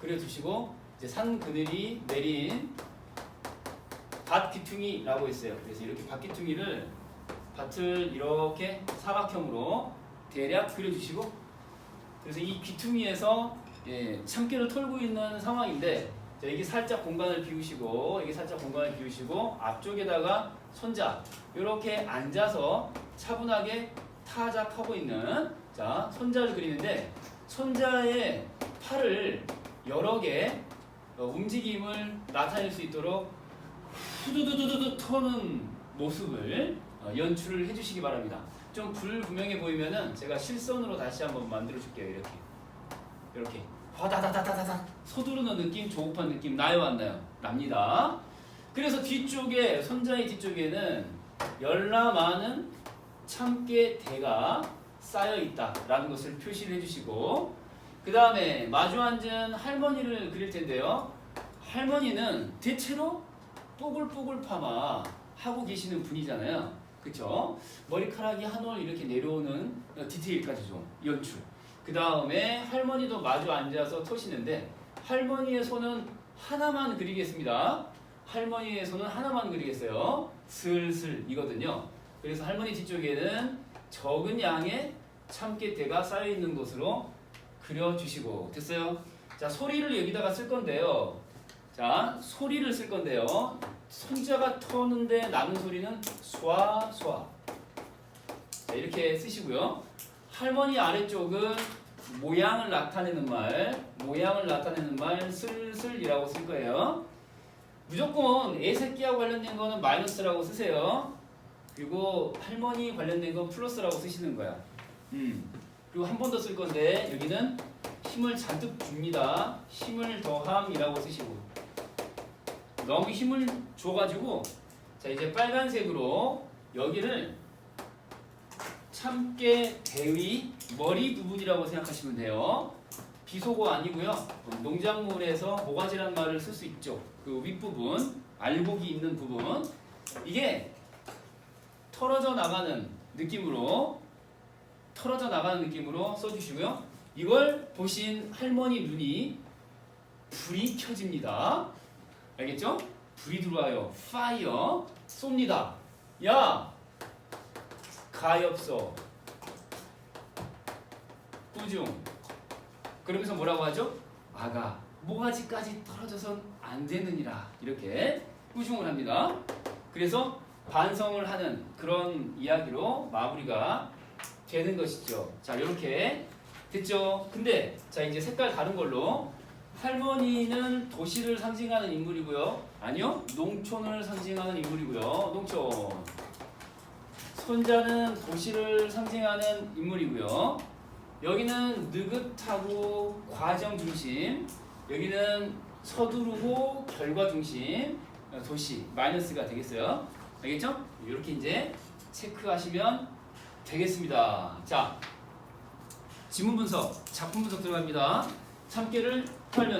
그려주시고 이제 산 그늘이 내린 밭 귀퉁이라고 있어요. 그래서 이렇게 밭 귀퉁이를 밭을 이렇게 사각형으로 대략 그려주시고 그래서 이 귀퉁이에서 예, 참깨를 털고 있는 상황인데 자, 여기 살짝 공간을 비우시고 여기 살짝 공간을 비우시고 앞쪽에다가 손자 이렇게 앉아서 차분하게 타작하고 있는 자 손자를 그리는데 손자의 팔을 여러 개 어, 움직임을 나타낼 수 있도록 후두두두두 터는 모습을 어, 연출을 해주시기 바랍니다. 좀 불분명해 보이면은 제가 실선으로 다시 한번 만들어 줄게요. 이렇게 이렇게 화다다다다다다 서두르는 느낌, 조급한 느낌 나요 안 나요? 납니다. 그래서 뒤쪽에 손자의 뒤쪽에는 열나 많은 참깨 대가 쌓여 있다라는 것을 표시를 해주시고 그 다음에 마주 앉은 할머니를 그릴 텐데요. 할머니는 대체로 뽀글뽀글 파마 하고 계시는 분이잖아요. 그쵸? 머리카락이 한 올 이렇게 내려오는 디테일까지 좀 연출. 그 다음에 할머니도 마주 앉아서 터시는데 할머니의 손은 하나만 그리겠습니다. 할머니의 손은 하나만 그리겠어요. 슬슬 이거든요. 그래서 할머니 뒤쪽에는 적은 양의 참깨대가 쌓여 있는 곳으로 그려주시고 됐어요. 자 소리를 여기다가 쓸 건데요. 자 소리를 쓸 건데요. 손자가 터는데 나는 소리는 쏴 쏴. 자, 이렇게 쓰시고요. 할머니 아래쪽은 모양을 나타내는 말, 모양을 나타내는 말 슬슬이라고 쓸 거예요. 무조건 애새끼하고 관련된 거는 마이너스라고 쓰세요. 그리고 할머니 관련된 건 플러스라고 쓰시는 거야. 음. 그리고 한 번 더 쓸 건데 여기는 힘을 잔뜩 줍니다. 힘을 더함이라고 쓰시고 너무 힘을 줘가지고 자 이제 빨간색으로 여기를 참깨 대위 머리 부분이라고 생각하시면 돼요. 비속어 아니고요. 농작물에서 모가지란 말을 쓸 수 있죠. 그 윗부분, 알곡이 있는 부분. 이게 털어져 나가는 느낌으로 털어져 나가는 느낌으로 써주시고요. 이걸 보신 할머니 눈이 불이 켜집니다. 알겠죠? 불이 들어와요. 파이어 쏩니다. 야 가엾어 꾸중 그러면서 뭐라고 하죠? 아가 모가지까지 떨어져선 안 되느니라 이렇게 꾸중을 합니다. 그래서 반성을 하는 그런 이야기로 마무리가 되는 것이죠. 자 이렇게 됐죠. 근데 자 이제 색깔 다른 걸로 할머니는 도시를 상징하는 인물이고요. 아니요 농촌을 상징하는 인물이고요. 농촌. 손자는 도시를 상징하는 인물이고요. 여기는 느긋하고 과정 중심, 여기는 서두르고 결과 중심, 어, 도시 마이너스가 되겠어요. 알겠죠? 이렇게 이제 체크하시면 되겠습니다. 자, 지문 분석, 작품 분석 들어갑니다. 참깨를 털면서.